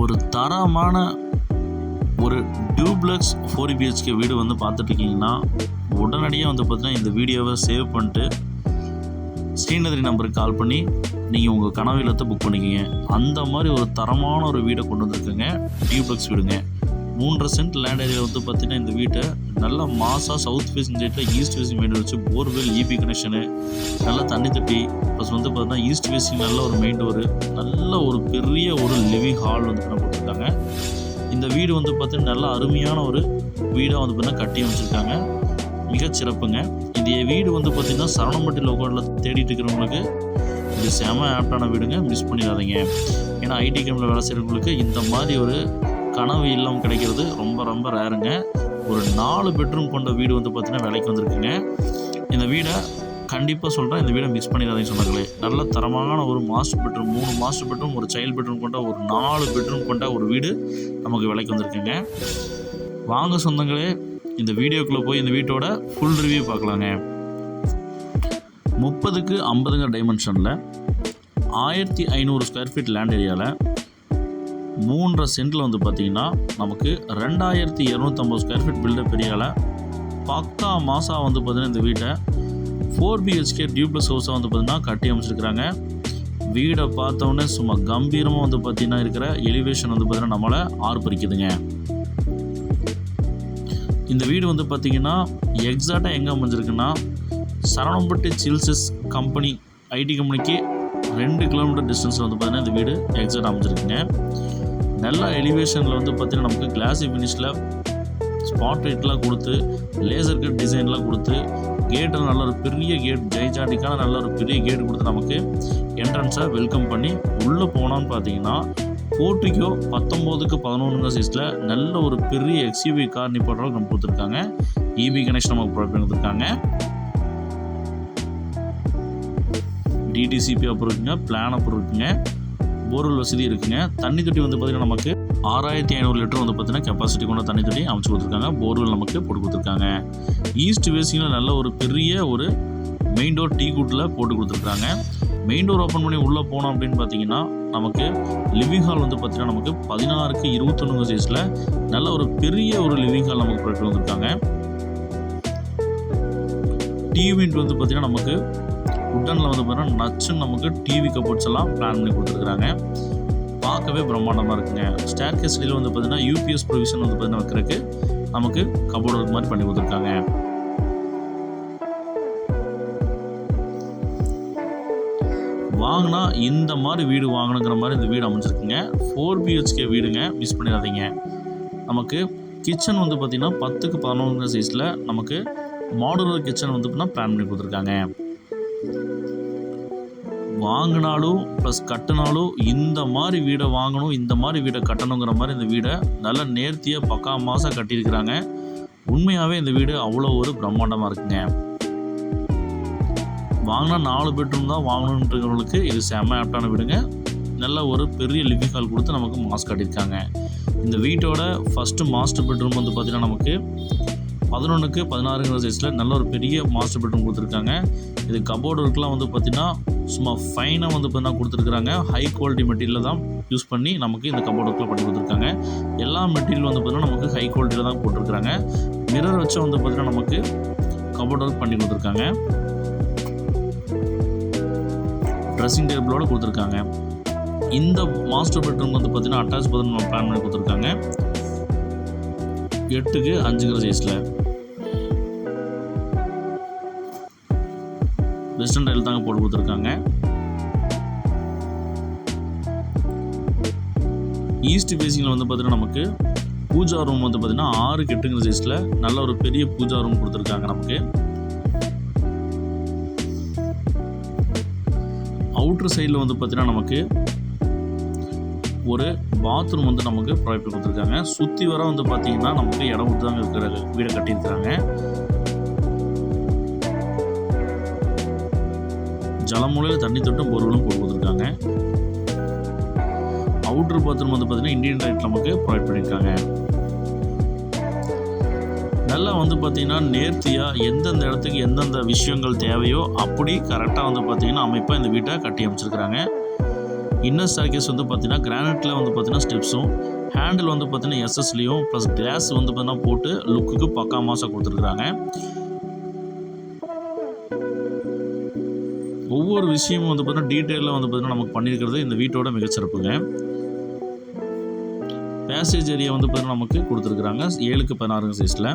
ஒரு தரமான ஒரு டியூப்ளக்ஸ் ஃபோர் பிஹெச்கே வீடு வந்து பார்த்துட்ருக்கீங்கன்னா உடனடியாக வந்து பார்த்தீங்கன்னா இந்த வீடியோவை சேவ் பண்ணிட்டு ஸ்ரீநகரி நம்பருக்கு கால் பண்ணி நீங்கள் உங்கள் கனவு இல்லத்தை புக் பண்ணிக்கிங்க. அந்த மாதிரி ஒரு தரமான ஒரு வீடை கொண்டு வந்திருக்குங்க. டியூப்ளக்ஸ் வீடுங்க. மூன்றரை சென்ட் லேண்ட் ஏரியாவில் வந்து பார்த்தீங்கன்னா இந்த வீட்டை நல்ல மாசாக சவுத் ஃபேசிங் சைட்டில் ஈஸ்ட் ஃபேசிங் மெயின் வச்சு போர்வெல் இபி கனெக்ஷனு நல்ல தண்ணி தட்டி ப்ளஸ் வந்து பார்த்தீங்கன்னா ஈஸ்ட் ஃபேசிங் நல்ல ஒரு மெயின் டோரு நல்ல ஒரு பெரிய ஒரு லிவிங் ஹால் வந்து பண்ண போட்டிருக்காங்க. இந்த வீடு வந்து பார்த்தீங்கன்னா நல்ல அருமையான ஒரு வீடாக வந்து பார்த்தீங்கன்னா கட்டி அமைச்சிருக்காங்க. மிகச் சிறப்புங்க. இந்த வீடு வந்து பார்த்திங்கன்னா சரவணம்பட்டி லோக்கலில் தேடிட்டு இருக்கிறவங்களுக்கு இது செம ஆப்டான வீடுங்க. மிஸ் பண்ணிடாதீங்க. ஏன்னா ஐடி கம்பெனியில் வேலை செய்கிறவங்களுக்கு இந்த மாதிரி ஒரு கனவு இல்லம் கிடைக்கிறது ரொம்ப ரொம்ப ரேருங்க. ஒரு நாலு பெட்ரூம் கொண்ட வீடு வந்து பார்த்தீங்கன்னா விலைக்கு வந்திருக்குங்க. இந்த வீடை கண்டிப்பாக சொல்கிறேன் இந்த வீடை மிஸ் பண்ணிடாதீங்க சொன்னாங்களே. நல்ல தரமான ஒரு மாஸ்டர் பெட்ரூம் மூணு மாஸ்டர் பெட்ரூம் ஒரு சைல்டு பெட்ரூம் கொண்ட ஒரு நாலு பெட்ரூம் கொண்ட ஒரு வீடு நமக்கு விலைக்கு வந்திருக்குங்க. வாங்க சொந்தங்களே இந்த வீடியோக்குள்ளே போய் இந்த வீட்டோட ஃபுல் ரிவ்யூ பார்க்கலாங்க. முப்பதுக்கு ஐம்பதுங்க டைமென்ஷனில் ஆயிரத்தி ஐநூறு ஸ்கொயர் ஃபீட் லேண்ட் ஏரியாவில் மூன்றரை சென்டில் வந்து பார்த்திங்கன்னா நமக்கு ரெண்டாயிரத்தி இரநூத்தம்பது ஸ்கொயர் ஃபீட் பில்டர் பெரியால பக்கா மாதம் வந்து பார்த்திங்கன்னா இந்த வீட்டை ஃபோர் பிஹெச்கே டியூப்ளஸ் ஹவுஸாக வந்து பார்த்திங்கன்னா கட்டி அமைச்சிருக்கிறாங்க. வீடை பார்த்தோன்னே சும்மா கம்பீரமாக வந்து பார்த்திங்கன்னா இருக்கிற எலிவேஷன் வந்து பார்த்திங்கன்னா நம்மளை ஆர்ப்பரிக்குதுங்க. இந்த வீடு வந்து பார்த்திங்கன்னா எக்ஸாக்டாக எங்கே அமைஞ்சிருக்குன்னா சரவணம்பட்டி சில்சஸ் கம்பெனி ஐடி கம்பெனிக்கு ரெண்டு கிலோமீட்டர் டிஸ்டன்ஸில் வந்து பார்த்திங்கன்னா இந்த வீடு எக்ஸாக்டாக அமைஞ்சிருக்குங்க. நல்ல எலிவேஷனில் வந்து பார்த்திங்கன்னா நமக்கு கிளாஸி ஃபினிஷில் ஸ்பாட் லைட்லாம் கொடுத்து லேசர் கட் டிசைன்லாம் கொடுத்து கேட்டில் நல்ல ஒரு பெரிய கேட் ஜெய்ஜாண்டிக்கான நல்ல ஒரு பெரிய கேட் கொடுத்து நமக்கு என்ட்ரன்ஸாக வெல்கம் பண்ணி உள்ளே போனோன்னு பார்த்தீங்கன்னா போர்ட்டிக்கோ பத்தொம்போதுக்கு பதினொன்றுங்க சைஸில் நல்ல ஒரு பெரிய எக்ஸ்யூவி கார் நிப்பாடுற நம்ம கொடுத்துருக்காங்க. இபி கனெக்ஷன் நமக்கு ப்ரொவைட் பண்ணி கொடுத்துருக்காங்க டிடிசிபி அப்புறம் இருக்குங்க பிளான் அப்புறம் இருக்குங்க போர்வெல் வசதி இருக்குங்க. தண்ணி தொட்டி வந்து பார்த்திங்கன்னா நமக்கு ஆறாயிரத்தி ஐநூறு லிட்டர் வந்து பார்த்தீங்கன்னா கெப்பாசிட்டி கொண்ட தண்ணி தொட்டி அமைச்சு கொடுத்துருக்காங்க. போர்வெல் நமக்கு போட்டு கொடுத்துருக்காங்க. ஈஸ்ட் வேஸ்டிங்கில் நல்ல ஒரு பெரிய ஒரு மெயின் டோர் டீ கூட்டில் போட்டு கொடுத்துருக்காங்க. மெயின் டோர் ஓப்பன் பண்ணி உள்ளே போனோம் அப்படின்னு பார்த்தீங்கன்னா நமக்கு லிவிங் ஹால் வந்து பார்த்தீங்கன்னா நமக்கு பதினாறுக்கு இருபத்தொன்னு சைஸில் நல்ல ஒரு பெரிய ஒரு லிவிங் ஹால் நமக்கு ப்ரொவைட் வந்திருக்காங்க. டிவி வந்து பார்த்தீங்கன்னா நமக்கு உட்டனில் வந்து பார்த்தீங்கன்னா நச்சுன்னு நமக்கு டிவி கபோர்ட்ஸ் எல்லாம் பிளான் பண்ணி கொடுத்துருக்குறாங்க. பார்க்கவே பிரம்மாண்டமாக இருக்குங்க. ஸ்டேர் கேஸ்டியில் வந்து பார்த்தீங்கன்னா யூபிஎஸ் ப்ரொவிஷன் வந்து பார்த்தீங்கன்னா வைக்கிறதுக்கு நமக்கு கபோர்டு ஒர்க் மாதிரி பண்ணி கொடுத்துருக்காங்க. வாங்கினா இந்த மாதிரி வீடு வாங்கணுங்கிற மாதிரி இந்த வீடு அமைஞ்சிருக்குங்க. ஃபோர் பிஹெச்கே வீடுங்க. மிஸ் பண்ணிடாதீங்க. நமக்கு கிச்சன் வந்து பார்த்திங்கன்னா பத்துக்கு பதினொன்று சைஸில் நமக்கு மாடுலர் கிச்சன் வந்து பார்த்தீங்கன்னா பிளான் பண்ணி கொடுத்துருக்காங்க. வாங்கினாலும் ப்ளஸ் கட்டினாலும் இந்த மாதிரி வீடை வாங்கணும் இந்த மாதிரி வீடை கட்டணுங்கிற மாதிரி இந்த வீடை நல்லா நேர்த்தியாக பக்கா மாதம் கட்டியிருக்கிறாங்க. உண்மையாகவே இந்த வீடு அவ்வளோ ஒரு பிரம்மாண்டமாக இருக்குங்க. வாங்கினா நாலு பெட்ரூம் தான் வாங்கணுன்றவங்களுக்கு இது செம்ம ஆப்டான வீடுங்க. நல்ல ஒரு பெரிய லிவிங் ஹால் கொடுத்து நமக்கு மாஸ்க் கட்டியிருக்காங்க. இந்த வீட்டோட ஃபஸ்ட்டு மாஸ்டர் பெட்ரூம் வந்து பார்த்திங்கன்னா நமக்கு பதினொன்றுக்கு பதினாறுங்கிற சைஸில் நல்ல ஒரு பெரிய மாஸ்டர் பெட்ரூம் கொடுத்துருக்காங்க. இது கபோர்டு ஒர்க்லாம் வந்து பார்த்திங்கன்னா சும்மா ஃபைனாக வந்து பார்த்தீங்கன்னா கொடுத்துருக்குறாங்க. ஹை குவாலிட்டி மெட்டீரியல் தான் யூஸ் பண்ணி நமக்கு இந்த கபோர்டு ஒர்க்கில் பண்ணி கொடுத்துருக்காங்க. எல்லா மெட்டீரியல் வந்து பார்த்திங்கன்னா நமக்கு ஹை குவாலிட்டியில் தான் போட்டிருக்காங்க மிரர் வச்சு வந்து பார்த்திங்கன்னா நமக்கு கபோர்டு ஒர்க் பண்ணி கொடுத்துருக்காங்க. ட்ரெஸ்ஸிங் டேபிளோடு கொடுத்துருக்காங்க. இந்த மாஸ்டர் பெட்ரூம் வந்து பார்த்தீங்கன்னா அட்டாச் பாத்ரூம் பிளான் பண்ணி கொடுத்துருக்காங்க. எட்டுக்கு அஞ்சுங்கிற சைஸில் வெஸ்டர்ன் ரயில் தாங்க போட்டு கொடுத்துருக்காங்க. ஈஸ்ட் ஃபேஸிங்கில் வந்து பார்த்தீங்கன்னா நமக்கு பூஜா ரூம் வந்து பார்த்தீங்கன்னா ஆறு எட்டுங்கிற சைஸில் நல்ல ஒரு பெரிய பூஜா ரூம் கொடுத்துருக்காங்க நமக்கு. அவுட்ரு சைடில் வந்து பார்த்தீங்கன்னா நமக்கு ஒரு பாத்ரூம் வந்து நமக்கு ப்ரொவைட் பண்ணி கொடுத்துருக்காங்க. சுற்றி வர வந்து பார்த்தீங்கன்னா நமக்கு இடம் கொடுத்து தாங்க இருக்கிற வீடை கட்டியிருக்கிறாங்க. ஜலமூலையில் தண்ணி தொட்டும் பொருளும் போட்டு கொடுத்துருக்காங்க அவுட்ரு பாத்ரூம் வந்து பார்த்தீங்கன்னா இந்தியன் ரைட் நமக்கு ப்ரொவைட் பண்ணியிருக்காங்க நல்லா வந்து பார்த்தீங்கன்னா நேர்த்தியாக எந்தெந்த இடத்துக்கு எந்தெந்த விஷயங்கள் தேவையோ அப்படி கரெக்டாக வந்து பார்த்தீங்கன்னா அமைப்பாக இந்த வீட்டை கட்டி அமைச்சிருக்கிறாங்க. இன்னர் ஸ்டார்கேஸ் வந்து பார்த்தீங்கன்னா கிரானைட்டில் வந்து பார்த்தீங்கன்னா ஸ்டெப்ஸும் ஹேண்டில் வந்து பார்த்தீங்கன்னா எஸ்எஸ்லேயும் ப்ளஸ் கிளாஸ் வந்து பார்த்தீங்கன்னா போட்டு லுக்குக்கு பக்கா மாசாக கொடுத்துருக்குறாங்க. ஒவ்வொரு விஷயமும் வந்து பார்த்தீங்கன்னா டீட்டெயிலாக வந்து பார்த்தீங்கன்னா நமக்கு பண்ணியிருக்கிறது இந்த வீட்டோட மிகச்சிறப்புங்க. பேசேஜ் ஏரியா வந்து பார்த்தீங்கன்னா நமக்கு கொடுத்துருக்குறாங்க. ஏழுக்கு பதினாறுங்க சைஸில்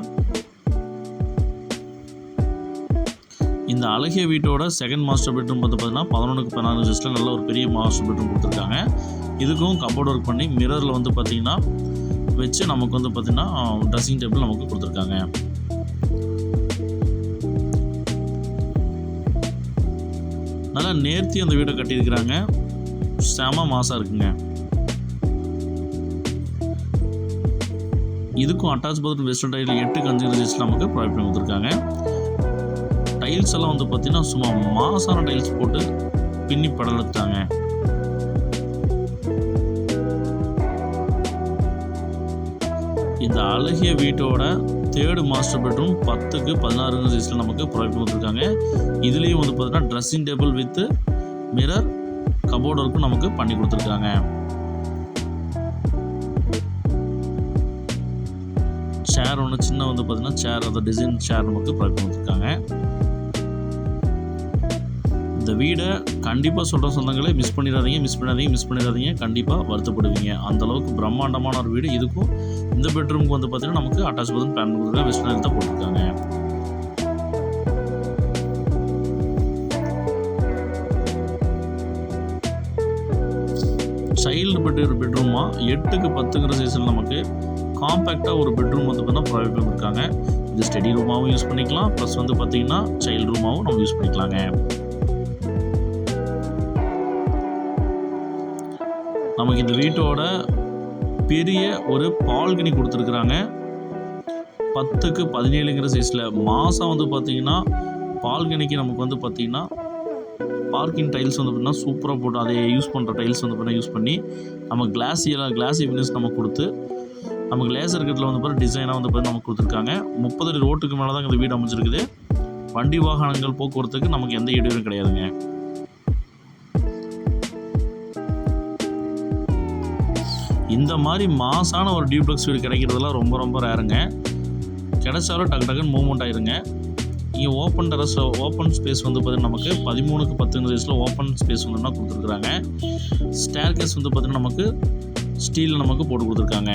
இந்த அழகிய வீட்டோட செகண்ட் மாஸ்டர் பெட்ரூம் வந்து பார்த்தீங்கன்னா பதினொன்றுக்கு பதினாறு சைஸில் நல்ல ஒரு பெரிய மாஸ்டர் பெட்ரூம் கொடுத்துருக்காங்க. இதுக்கும் கபோர்ட் ஒர்க் பண்ணி மிரரில் வந்து பார்த்தீங்கன்னா வச்சு நமக்கு வந்து பார்த்திங்கன்னா ட்ரெஸ்ஸிங் டேபிள் நமக்கு கொடுத்துருக்காங்க. ஆனால் நேர்த்தி அந்த வீடை கட்டியிருக்கிறாங்க. செம மாசாக இருக்குங்க. இதுக்கும் அட்டாச் பாத்ரூம் வெஸ்டர்ன் டைல் எட்டு கஞ்சு நமக்கு ப்ரொவைட் பண்ணி கொடுத்துருக்காங்க. டைல்ஸ் எல்லாம் வந்து பார்த்தீங்கன்னா சும்மா மாசான டைல்ஸ் போட்டு பின்னி படலெடுத்தாங்க இந்த அழகிய வீட்டோட தேர்டு மாஸ்டர் பெட்ரூம் பத்துக்கு பதினாறு சைஸில் நமக்கு ப்ரொவைட் பண்ணி கொடுத்துருக்காங்க. இதுலேயும் வந்து பார்த்தீங்கன்னா dressing table with mirror cupboard ஒர்க்கும் நமக்கு பண்ணி கொடுத்துருக்காங்க. சேர் ஒன்று சின்ன வந்து பார்த்தீங்கன்னா சேர் அந்த டிசைன் சேர் நமக்கு ப்ரொவைட் பண்ணி கொடுத்துருக்காங்க. இந்த வீடை கண்டிப்பாக சொல்கிற சொந்தங்களே மிஸ் பண்ணிடாதீங்க மிஸ் பண்ணிடாதீங்க மிஸ் பண்ணிடாதீங்க. கண்டிப்பாக வருத்தப்படுவீங்க. அந்த அளவுக்கு பிரம்மாண்டமான ஒரு வீடு. இதுக்கும் இந்த பெட்ரூமுக்கு வந்து பார்த்தீங்கன்னா நமக்கு அட்டாச் பாத்ரூம் பிளான் கொடுத்துருக்காங்க வெஸ்டர்ன் தான் போட்டிருக்காங்க. சைல்டு பெட் பெட்ரூமா எட்டுக்கு பத்துங்கிற சைஸில் நமக்கு காம்பேக்டாக ஒரு பெட்ரூம் வந்து பார்த்தீங்கன்னா ப்ரொவைட் பண்ணியிருக்காங்க இது ஸ்டடி ரூமாகவும் யூஸ் பண்ணிக்கலாம். ப்ளஸ் வந்து பார்த்தீங்கன்னா சைல்டு ரூமாகவும் நம்ம யூஸ் பண்ணிக்கலாங்க. நமக்கு இந்த வீட்டோட பெரிய ஒரு பால்கனி கொடுத்துருக்குறாங்க. பத்துக்கு பதினேழுங்கிற சைஸில் மாதம் வந்து பார்த்தீங்கன்னா பால்கனிக்கு நமக்கு வந்து பார்த்தீங்கன்னா பார்க்கிங் டைல்ஸ் வந்து பார்த்திங்கன்னா சூப்பராக போட்டு அதை யூஸ் பண்ணுற டைல்ஸ் வந்து பார்த்திங்கன்னா யூஸ் பண்ணி நம்ம கிளாஸியெல்லாம் கிளாஸி ஃபினிஷ் நம்ம கொடுத்து நமக்கு லேசர் கட்டில் வந்து பார்த்தீங்கன்னா டிசைனாக வந்து பார்த்தீங்கன்னா நமக்கு கொடுத்துருக்காங்க. முப்பது ரோட்டுக்கு மேலே தான் இந்த வீடு அமைஞ்சிருக்குது. வண்டி வாகனங்கள் போக்குவரத்துக்கு நமக்கு எந்த இடையூறும் கிடையாதுங்க. இந்த மாதிரி மாசான ஒரு டியூப்ளெக்ஸ் வீடு கிடைக்கிறதுலாம் ரொம்ப ரொம்ப ரேருங்க கிடைச்சாலும் டக்கு டக்குன்னு மூவ்மெண்ட் ஆயிருங்க. இங்கே ஓப்பன் டெரஸ் ஓப்பன் ஸ்பேஸ் வந்து பார்த்தீங்கன்னா நமக்கு பதிமூணுக்கு பத்துங்கிற வயசில் ஓப்பன் ஸ்பேஸ் வந்துன்னா கொடுத்துருக்குறாங்க. ஸ்டேர் கேஸ் வந்து பார்த்திங்கன்னா நமக்கு ஸ்டீலில் நமக்கு போட்டு கொடுத்துருக்காங்க.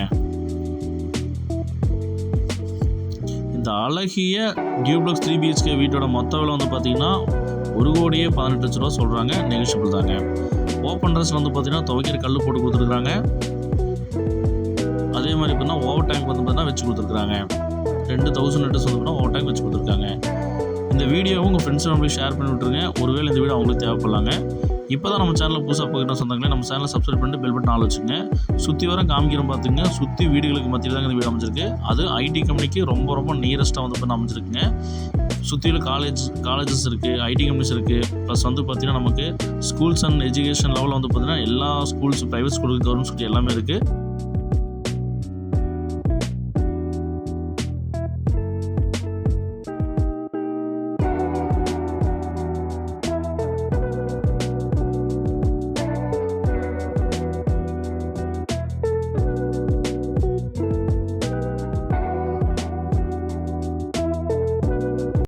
இந்த அழகிய டியூப்ளக்ஸ் த்ரீ பிஹெச்கே வீட்டோட மொத்த விலை வந்து பார்த்திங்கன்னா ஒரு கோடியே பதினெட்டு லட்ச ரூபா சொல்கிறாங்க நெகிஷபிள் தாங்க. ஓப்பன் ட்ரெஸ் வந்து பார்த்திங்கன்னா துவைக்கிற கல் போட்டு கொடுத்துருக்குறாங்க. பார்த்தீங்கன்னா வந்து பார்த்தீங்கன்னா வச்சு கொடுத்துருக்குறாங்க. ரெண்டு தௌசண்ட் லிட்டர்ஸ் வந்து பார்த்தீங்கன்னா ஓவர் வச்சு கொடுத்துருக்காங்க. இந்த வீடியோவும் உங்கள் ஃப்ரெண்ட்ஸ் நம்மளுக்கு ஷேர் பண்ணி விட்ருங்க ஒருவேளை இந்த வீடியோ அவங்களுக்கு தேவைப்படலாங்க. இப்போ தான் நம்ம சேனலில் புதுசாக பார்க்குற சொந்தங்களே நம்ம சேனலை சப்ஸ்கிரைப் பண்ணிட்டு பெல் பட்டன் ஆள் வச்சுங்க சுற்றி வர காமிக்கிறோம் பார்த்துங்க சுற்றி வீடுகளுக்கு மத்தியில் தான் இந்த வீடு அமைஞ்சிருக்கு. அது ஐடி கம்பெனிக்கு ரொம்ப ரொம்ப நியரஸ்ட்டாக வந்து பண்ண அமைஞ்சிருக்குங்க. சுற்றிலும் காலேஜ் காலேஜஸ் இருக்குது ஐடி கம்பெனிஸ் இருக்குது ப்ளஸ் வந்து பார்த்திங்கன்னா நமக்கு ஸ்கூல்ஸ் அண்ட் எஜுகேஷன் லெவலில் வந்து பார்த்திங்கன்னா எல்லா ஸ்கூல்ஸ் ப்ரைவேட் ஸ்கூலுக்கு கவர்மெண்ட் ஸ்கூல் எல்லாமே இருக்குது